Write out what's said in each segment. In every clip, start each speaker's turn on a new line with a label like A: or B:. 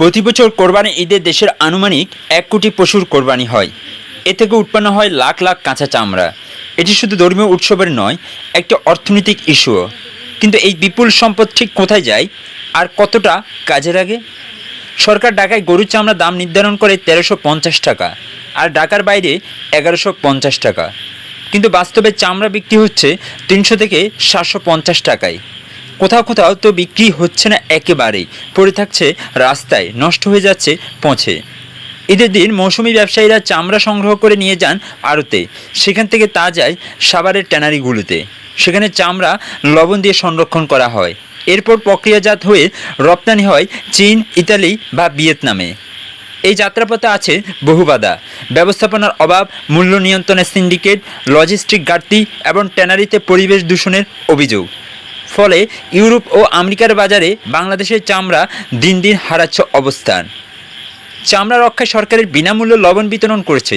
A: প্রতি বছর কোরবানি ঈদে দেশের আনুমানিক এক কোটি পশুর কোরবানি হয়। এ থেকে উৎপন্ন হয় লাখ লাখ কাঁচা চামড়া। এটি শুধু ধর্মীয় উৎসবের নয়, একটি অর্থনৈতিক ইস্যুও। কিন্তু এই বিপুল সম্পদ ঠিক কোথায় যায়? আর কতটা কাজে লাগে? সরকার ঢাকায় গরুর চামড়া দাম নির্ধারণ করে তেরোশো পঞ্চাশ টাকা, আর ঢাকার বাইরে এগারোশো পঞ্চাশ টাকা। কিন্তু বাস্তবে চামড়া বিক্রি হচ্ছে তিনশো থেকে সাতশো পঞ্চাশ টাকায়। কোথাও কোথাও তো বিক্রি হচ্ছে না একেবারেই। পড়ে থাকছে রাস্তায়, নষ্ট হয়ে যাচ্ছে পচে। ঈদের দিন মৌসুমি ব্যবসায়ীরা চামড়া সংগ্রহ করে নিয়ে যান আড়তে। সেখান থেকে তা যায় সাভারের ট্যানারিগুলোতে। সেখানে চামড়া, লবণ দিয়ে সংরক্ষণ করা হয়। এরপর প্রক্রিয়াজাত হয়ে রপ্তানি হয় চীন, ইতালি বা ভিয়েতনামে। এই যাত্রাপথে আছে বহু বাধা। ব্যবস্থাপনার অভাব, মূল্য নিয়ন্ত্রণের সিন্ডিকেট, লজিস্টিক ঘাটতি এবং ট্যানারিতে পরিবেশ দূষণের অভিযোগ। ফলে ইউরোপ ও আমেরিকার বাজারে বাংলাদেশের চামড়া দিন দিন হারাচ্ছে অবস্থান। চামড়া রক্ষায় সরকারের বিনামূল্য লবণ বিতরণ করেছে।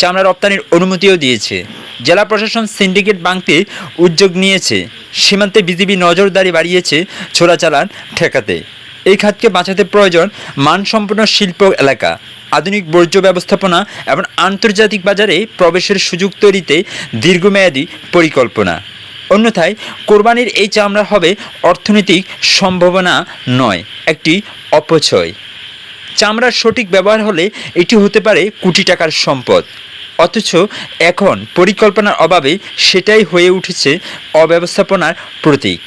A: চামড়া রপ্তানির অনুমতিও দিয়েছে। জেলা প্রশাসন সিন্ডিকেট ভাঙতে উদ্যোগ নিয়েছে। সীমান্তে বিজিবি নজরদারি বাড়িয়েছে চোরাচালান ঠেকাতে। এই খাতকে বাঁচাতে প্রয়োজন মানসম্পন্ন শিল্প এলাকা, আধুনিক বর্জ্য ব্যবস্থাপনা এবং আন্তর্জাতিক বাজারে প্রবেশের সুযোগ তৈরিতে দীর্ঘমেয়াদী পরিকল্পনা। অন্যথায় কোরবানির এই চামড়া হবে অর্থনৈতিক সম্ভাবনা নয়, একটি অপচয়। চামড়ার সঠিক ব্যবহার হলে এটি হতে পারে কোটি টাকার সম্পদ। অথচ এখন পরিকল্পনার অভাবে সেটাই হয়ে উঠেছে অব্যবস্থাপনার প্রতীক।